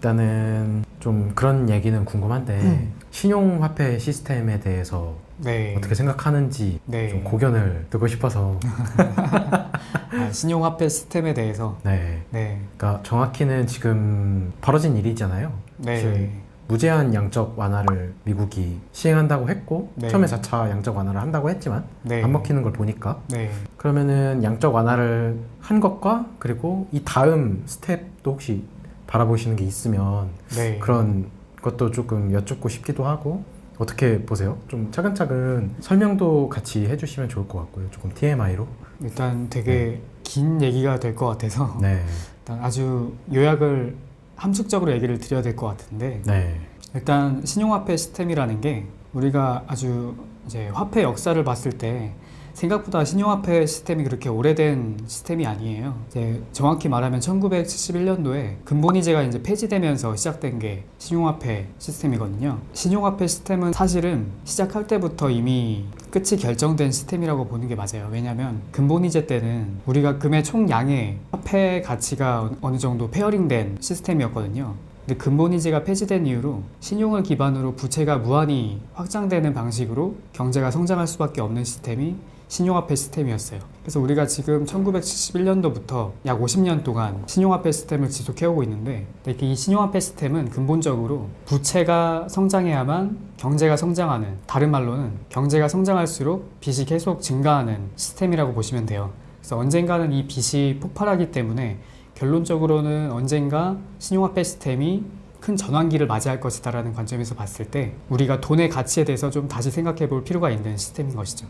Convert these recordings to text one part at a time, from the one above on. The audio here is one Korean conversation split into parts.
일단은 좀 그런 얘기는 궁금한데 음. 신용화폐 시스템에 대해서 네. 어떻게 생각하는지 네. 좀 고견을 듣고 싶어서 아, 신용화폐 시스템에 대해서 네. 네. 그러니까 정확히는 지금 벌어진 일이잖아요. 네. 무제한 양적 완화를 미국이 시행한다고 했고 네. 처음에 4차 양적 완화를 한다고 했지만 네. 안 먹히는 걸 보니까 네. 그러면은 양적 완화를 한 것과 그리고 이 다음 스텝도 혹시 바라보시는 게 있으면 네. 그런 것도 조금 여쭙고 싶기도 하고 어떻게 보세요? 좀 차근차근 설명도 같이 해주시면 좋을 것 같고요. 조금 TMI로. 일단 되게 긴 얘기가 될 것 같아서 네, 일단 아주 요약을 함축적으로 얘기를 드려야 될 것 같은데 네, 일단 신용화폐 시스템이라는 게 우리가 아주 이제 화폐 역사를 봤을 때 생각보다 신용화폐 시스템이 그렇게 오래된 시스템이 아니에요. 이제 정확히 말하면 1971년도에 근본이제가 이제 폐지되면서 시작된 게 신용화폐 시스템이거든요. 신용화폐 시스템은 사실은 시작할 때부터 이미 끝이 결정된 시스템이라고 보는 게 맞아요. 왜냐하면 근본이제 때는 우리가 금의 총량의 화폐 가치가 어느 정도 페어링된 시스템이었거든요. 근데 근본이제가 폐지된 이후로 신용을 기반으로 부채가 무한히 확장되는 방식으로 경제가 성장할 수밖에 없는 시스템이 신용화폐 시스템이었어요. 그래서 우리가 지금 1971년도부터 약 50년 동안 신용화폐 시스템을 지속해오고 있는데 이 신용화폐 시스템은 근본적으로 부채가 성장해야만 경제가 성장하는 다른 말로는 경제가 성장할수록 빚이 계속 증가하는 시스템이라고 보시면 돼요. 그래서 언젠가는 이 빚이 폭발하기 때문에 결론적으로는 언젠가 신용화폐 시스템이 큰 전환기를 맞이할 것이다라는 관점에서 봤을 때 우리가 돈의 가치에 대해서 좀 다시 생각해 볼 필요가 있는 시스템인 것이죠.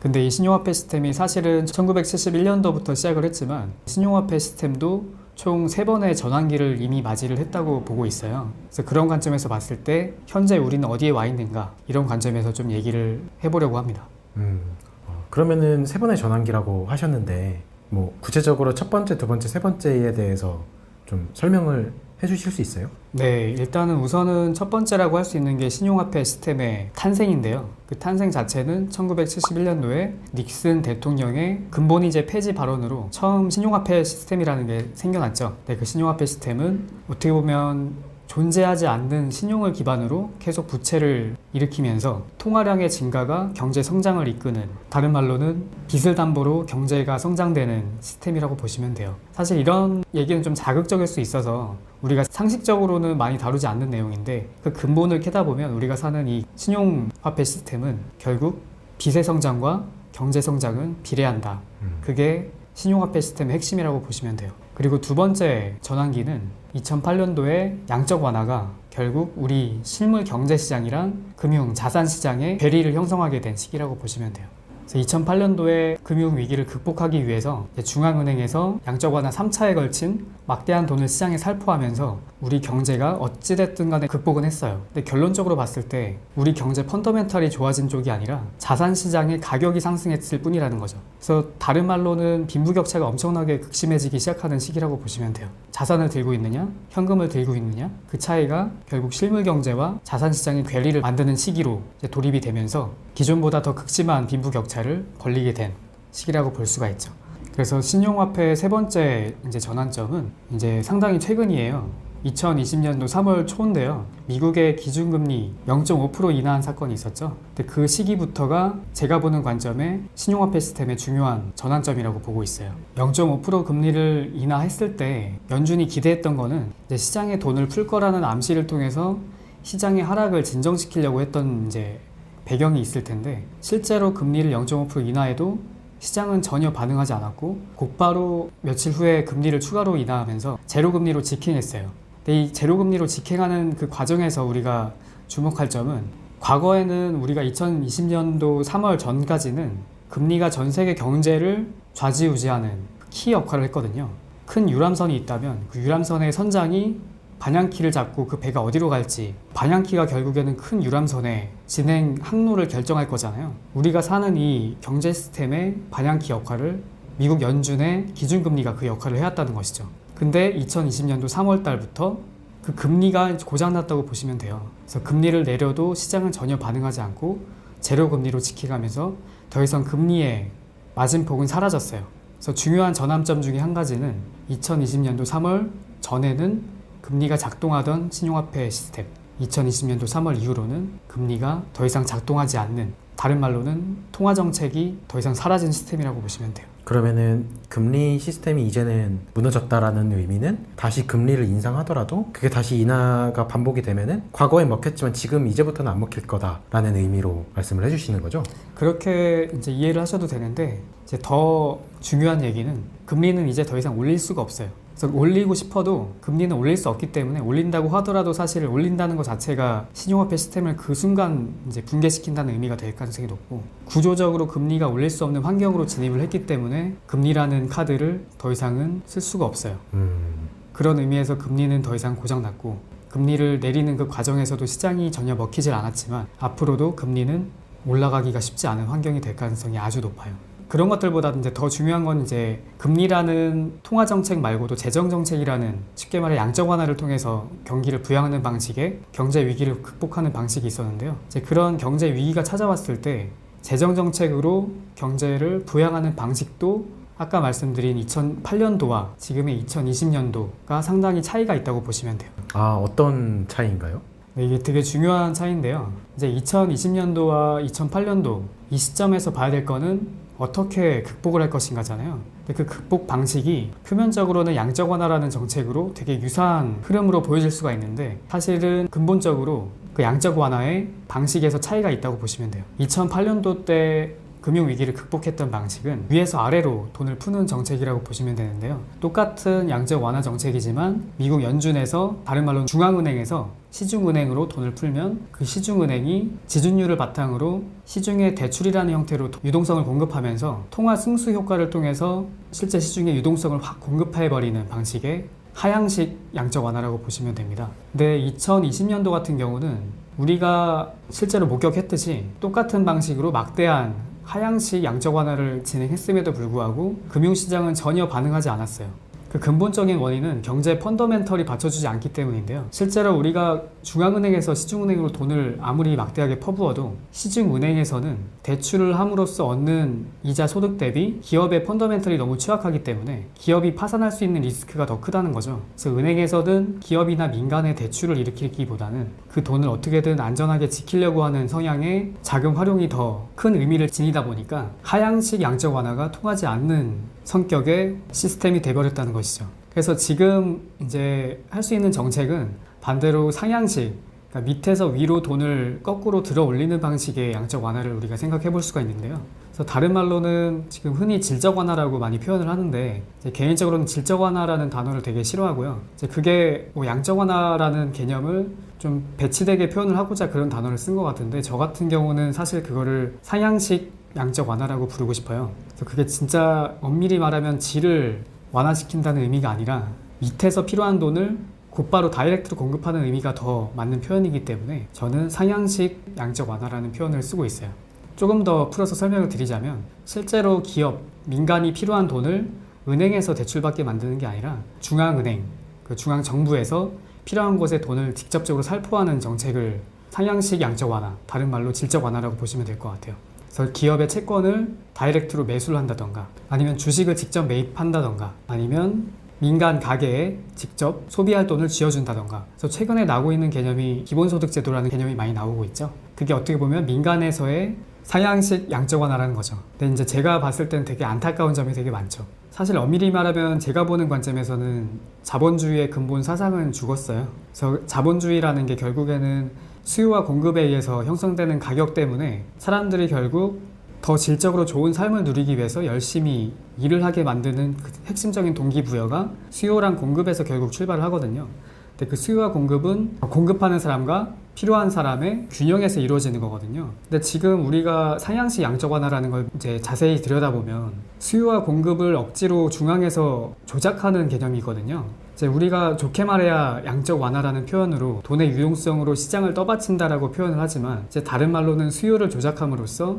근데 이 신용화폐 시스템이 사실은 1971년도부터 시작을 했지만 신용화폐 시스템도 총 세번의 전환기를 이미 맞이를 했다고 보고 있어요. 그래서 그런 관점에서 봤을 때 현재 우리는 어디에 와 있는가 이런 관점에서 좀 얘기를 해보려고 합니다. 음, 어, 그러면은 세 번의 전환기라고 하셨는데 뭐 구체적으로 첫 번째, 두 번째, 세 번째에 대해서 좀 설명을 해주실 수 있어요? 네, 일단은 우선은 첫 번째라고 할 수 있는 게 신용화폐 시스템의 탄생인데요. 그 탄생 자체는 1971년도에 닉슨 대통령의 근본이제 폐지 발언으로 처음 신용화폐 시스템이라는 게 생겨났죠. 네, 그 신용화폐 시스템은 어떻게 보면 존재하지 않는 신용을 기반으로 계속 부채를 일으키면서 통화량의 증가가 경제 성장을 이끄는 다른 말로는 빚을 담보로 경제가 성장되는 시스템이라고 보시면 돼요. 사실 이런 얘기는 좀 자극적일 수 있어서 우리가 상식적으로는 많이 다루지 않는 내용인데 그 근본을 캐다 보면 우리가 사는 이 신용화폐 시스템은 결국 빚의 성장과 경제 성장은 비례한다. 음. 그게 신용화폐 시스템의 핵심이라고 보시면 돼요. 그리고 두 번째 전환기는 2008년도에 양적 완화가 결국 우리 실물 경제 시장이랑 금융 자산 시장의 괴리를 형성하게 된 시기라고 보시면 돼요. 그래서 2008년도에 금융 위기를 극복하기 위해서 중앙은행에서 양적 완화 3차에 걸친 막대한 돈을 시장에 살포하면서 우리 경제가 어찌됐든 간에 극복은 했어요. 근데 결론적으로 봤을 때 우리 경제 펀더멘탈이 좋아진 쪽이 아니라 자산 시장의 가격이 상승했을 뿐이라는 거죠. 그래서 다른 말로는 빈부격차가 엄청나게 극심해지기 시작하는 시기라고 보시면 돼요. 자산을 들고 있느냐, 현금을 들고 있느냐, 그 차이가 결국 실물 경제와 자산 시장의 괴리를 만드는 시기로 돌입이 되면서 기존보다 더 극심한 빈부격차를 벌리게 된 시기라고 볼 수가 있죠. 그래서 신용화폐의 세 번째 이제 전환점은 이제 상당히 최근이에요. 2020년도 3월 초인데요. 미국의 기준금리 0.5% 인하한 사건이 있었죠. 근데 그 시기부터가 제가 보는 관점에 신용화폐 시스템의 중요한 전환점이라고 보고 있어요. 0.5% 금리를 인하했을 때 연준이 기대했던 거는 시장에 돈을 풀 거라는 암시를 통해서 시장의 하락을 진정시키려고 했던 이제 배경이 있을 텐데 실제로 금리를 0.5% 인하해도 시장은 전혀 반응하지 않았고 곧바로 며칠 후에 금리를 추가로 인하하면서 제로 금리로 직행했어요. 근데 이 제로 금리로 직행하는 그 과정에서 우리가 주목할 점은 과거에는 우리가 2020년도 3월 전까지는 금리가 전 세계 경제를 좌지우지하는 키 역할을 했거든요. 큰 유람선이 있다면 그 유람선의 선장이 반향키를 잡고 그 배가 어디로 갈지 반향키가 결국에는 큰 유람선의 진행 항로를 결정할 거잖아요. 우리가 사는 이 경제 시스템의 반향키 역할을 미국 연준의 기준금리가 그 역할을 해왔다는 것이죠. 근데 2020년도 3월 달부터 그 금리가 고장났다고 보시면 돼요. 그래서 금리를 내려도 시장은 전혀 반응하지 않고 제로 금리로 지켜가면서 더 이상 금리의 마진폭은 사라졌어요. 그래서 중요한 전환점 중에 한 가지는 2020년도 3월 전에는 금리가 작동하던 신용화폐 시스템 2020년도 3월 이후로는 금리가 더 이상 작동하지 않는 다른 말로는 통화 정책이 더 이상 사라진 시스템이라고 보시면 돼요. 그러면은 금리 시스템이 이제는 무너졌다라는 의미는 다시 금리를 인상하더라도 그게 다시 인하가 반복이 되면은 과거에 먹혔지만 지금 이제부터는 안 먹힐 거다라는 의미로 말씀을 해주시는 거죠. 그렇게 이제 이해를 하셔도 되는데 이제 더 중요한 얘기는 금리는 이제 더 이상 올릴 수가 없어요. 그래서 올리고 싶어도 금리는 올릴 수 없기 때문에 올린다고 하더라도 사실 올린다는 것 자체가 신용화폐 시스템을 그 순간 이제 붕괴시킨다는 의미가 될 가능성이 높고 구조적으로 금리가 올릴 수 없는 환경으로 진입을 했기 때문에 금리라는 카드를 더 이상은 쓸 수가 없어요. 음, 그런 의미에서 금리는 더 이상 고장났고 금리를 내리는 그 과정에서도 시장이 전혀 먹히질 않았지만 앞으로도 금리는 올라가기가 쉽지 않은 환경이 될 가능성이 아주 높아요. 그런 것들보다 이제 더 중요한 건 이제 금리라는 통화 정책 말고도 재정 정책이라는 쉽게 말해 양적 완화를 통해서 경기를 부양하는 방식의 경제 위기를 극복하는 방식이 있었는데요. 이제 그런 경제 위기가 찾아왔을 때 재정 정책으로 경제를 부양하는 방식도 아까 말씀드린 2008년도와 지금의 2020년도가 상당히 차이가 있다고 보시면 돼요. 아 어떤 차이인가요? 네, 이게 되게 중요한 차이인데요. 이제 2020년도와 2008년도 이 시점에서 봐야 될 거는 어떻게 극복을 할 것인가잖아요. 근데 그 극복 방식이 표면적으로는 양적 완화라는 정책으로 되게 유사한 흐름으로 보여질 수가 있는데 사실은 근본적으로 그 양적 완화의 방식에서 차이가 있다고 보시면 돼요. 2008년도 때 금융 위기를 극복했던 방식은 위에서 아래로 돈을 푸는 정책이라고 보시면 되는데요. 똑같은 양적 완화 정책이지만 미국 연준에서 다른 말로 중앙은행에서 시중은행으로 돈을 풀면 그 시중은행이 지준율을 바탕으로 시중에 대출이라는 형태로 유동성을 공급하면서 통화 승수 효과를 통해서 실제 시중에 유동성을 확 공급해버리는 방식의 하향식 양적 완화라고 보시면 됩니다. 근데 2020년도 같은 경우는 우리가 실제로 목격했듯이 똑같은 방식으로 막대한 하향식 양적 완화를 진행했음에도 불구하고 금융시장은 전혀 반응하지 않았어요. 그 근본적인 원인은 경제 펀더멘털이 받쳐주지 않기 때문인데요. 실제로 우리가 중앙은행에서 시중은행으로 돈을 아무리 막대하게 퍼부어도 시중은행에서는 대출을 함으로써 얻는 이자 소득 대비 기업의 펀더멘털이 너무 취약하기 때문에 기업이 파산할 수 있는 리스크가 더 크다는 거죠. 그래서 은행에서든 기업이나 민간의 대출을 일으키기보다는 그 돈을 어떻게든 안전하게 지키려고 하는 성향의 자금 활용이 더 큰 의미를 지니다 보니까 하향식 양적 완화가 통하지 않는 성격의 시스템이 돼버렸다는 것이죠. 그래서 지금 이제 할 수 있는 정책은 반대로 상향식, 그러니까 밑에서 위로 돈을 거꾸로 들어 올리는 방식의 양적 완화를 우리가 생각해 볼 수가 있는데요. 그래서 다른 말로는 지금 흔히 질적 완화라고 많이 표현을 하는데 개인적으로는 질적 완화라는 단어를 되게 싫어하고요. 그게 뭐 양적 완화라는 개념을 좀 배치되게 표현을 하고자 그런 단어를 쓴 것 같은데 저 같은 경우는 사실 그거를 상향식 양적 완화라고 부르고 싶어요. 그래서 그게 진짜 엄밀히 말하면 질을 완화시킨다는 의미가 아니라 밑에서 필요한 돈을 곧바로 다이렉트로 공급하는 의미가 더 맞는 표현이기 때문에 저는 상향식 양적 완화라는 표현을 쓰고 있어요. 조금 더 풀어서 설명을 드리자면 실제로 기업, 민간이 필요한 돈을 은행에서 대출받게 만드는 게 아니라 중앙은행, 그 중앙 정부에서 필요한 곳에 돈을 직접적으로 살포하는 정책을 상향식 양적 완화, 다른 말로 질적 완화라고 보시면 될 것 같아요. 그래서 기업의 채권을 다이렉트로 매수를 한다던가 아니면 주식을 직접 매입한다던가 아니면 민간 가게에 직접 소비할 돈을 쥐어준다던가. 그래서 최근에 나오고 있는 개념이 기본소득제도라는 개념이 많이 나오고 있죠. 그게 어떻게 보면 민간에서의 상향식 양적 완화라는 거죠. 근데 이제 제가 봤을 때는 되게 안타까운 점이 되게 많죠. 사실 엄밀히 말하면 제가 보는 관점에서는 자본주의의 근본 사상은 죽었어요. 그래서 자본주의라는 게 결국에는 수요와 공급에 의해서 형성되는 가격 때문에 사람들이 결국 더 질적으로 좋은 삶을 누리기 위해서 열심히 일을 하게 만드는 그 핵심적인 동기부여가 수요랑 공급에서 결국 출발을 하거든요. 근데 그 수요와 공급은 공급하는 사람과 필요한 사람의 균형에서 이루어지는 거거든요. 근데 지금 우리가 상향식 양적 완화라는 걸 이제 자세히 들여다보면 수요와 공급을 억지로 중앙에서 조작하는 개념이거든요. 이제 우리가 좋게 말해야 양적 완화라는 표현으로 돈의 유용성으로 시장을 떠받친다라고 표현을 하지만 이제 다른 말로는 수요를 조작함으로써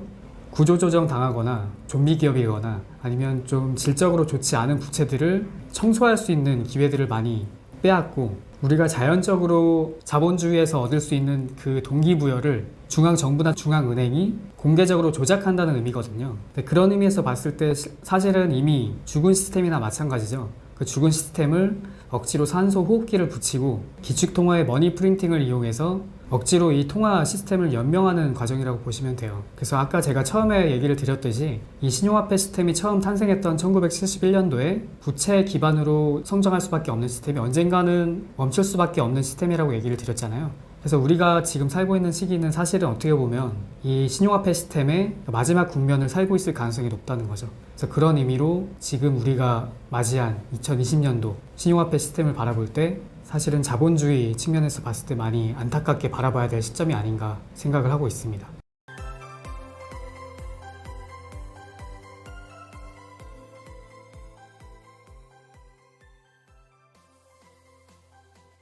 구조조정 당하거나 좀비 기업이거나 아니면 좀 질적으로 좋지 않은 부채들을 청소할 수 있는 기회들을 많이 빼앗고 우리가 자연적으로 자본주의에서 얻을 수 있는 그 동기부여를 중앙정부나 중앙은행이 공개적으로 조작한다는 의미거든요. 그런 의미에서 봤을 때 시- 사실은 이미 죽은 시스템이나 마찬가지죠. 그 죽은 시스템을 억지로 산소 호흡기를 붙이고 기축 통화의 머니 프린팅을 이용해서 억지로 이 통화 시스템을 연명하는 과정이라고 보시면 돼요. 그래서 아까 제가 처음에 얘기를 드렸듯이 이 신용화폐 시스템이 처음 탄생했던 1971년도에 부채 기반으로 성장할 수밖에 없는 시스템이 언젠가는 멈출 수밖에 없는 시스템이라고 얘기를 드렸잖아요. 그래서 우리가 지금 살고 있는 시기는 사실은 어떻게 보면 이 신용화폐 시스템의 마지막 국면을 살고 있을 가능성이 높다는 거죠. 그래서 그런 의미로 지금 우리가 맞이한 2020년도 신용화폐 시스템을 바라볼 때 사실은 자본주의 측면에서 봤을 때 많이 안타깝게 바라봐야 될 시점이 아닌가 생각을 하고 있습니다.